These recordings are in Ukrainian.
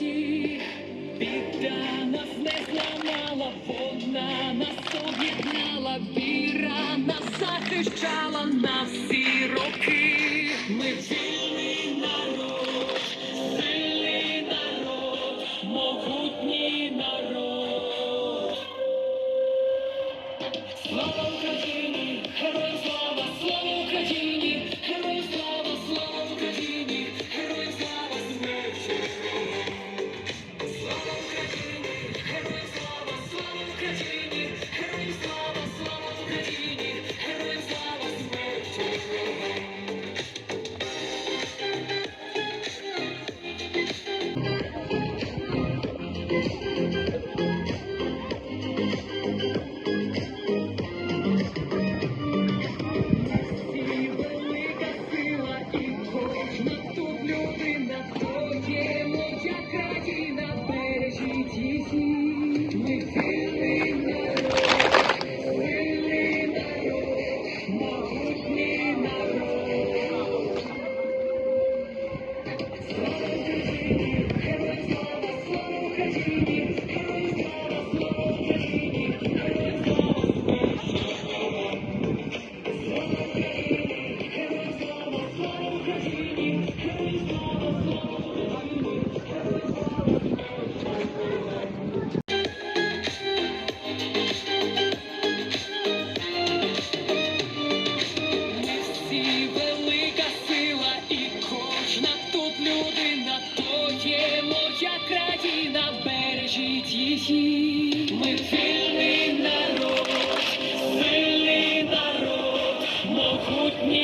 її, біда нас не зламала, вона нас об'єднала, віра нас захищала на всі роки. Ми вільний народ, сильний народ, могутній народ. Слава Україні, Ми сильний народ, сильний народ, могутній.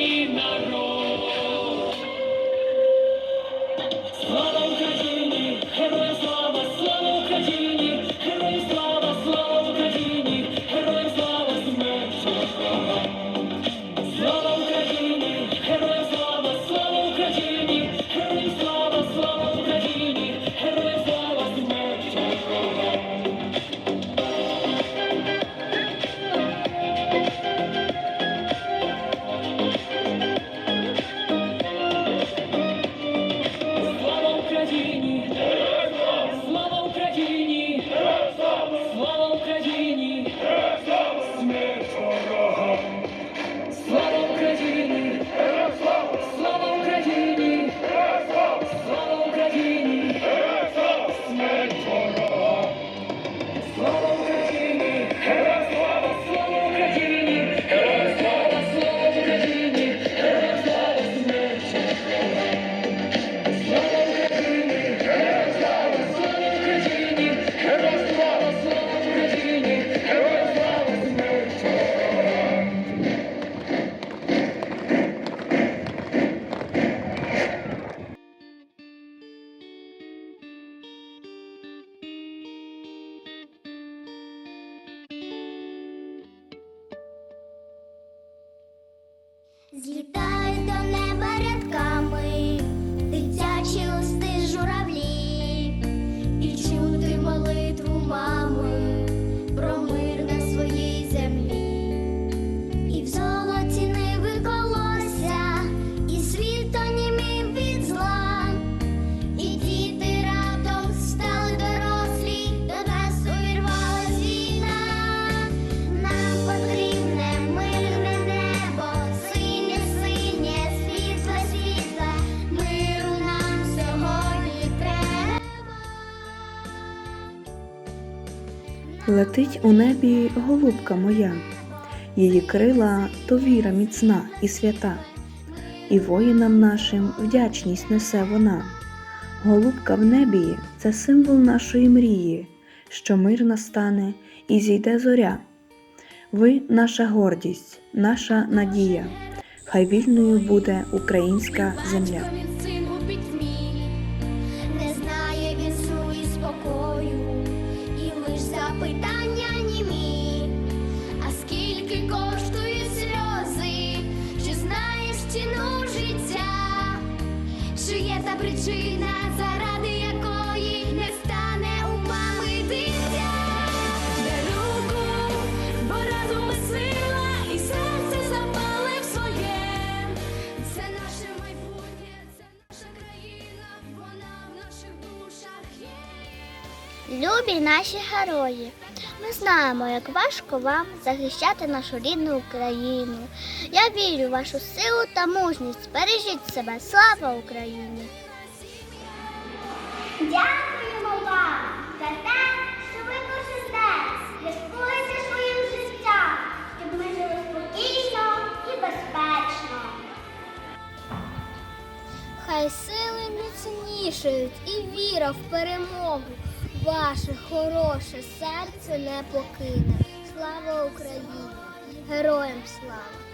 Летить у небі голубка моя, її крила то віра міцна і свята, і воїнам нашим вдячність несе вона. Голубка в небі це символ нашої мрії, що мир настане і зійде зоря. Ви наша гордість, наша надія, хай вільною буде українська земля. Любі наші герої, ми знаємо, як важко вам захищати нашу рідну Україну. Я вірю в вашу силу та мужність. Бережіть себе, слава Україні! Дякуємо вам за те, що ви кожен день рискуєте своїм життям, щоб ми жили спокійно і безпечно. Хай сили міцнішають і віра в перемогу. Ваше хороше серце не покине. Слава Україні! Героям слава!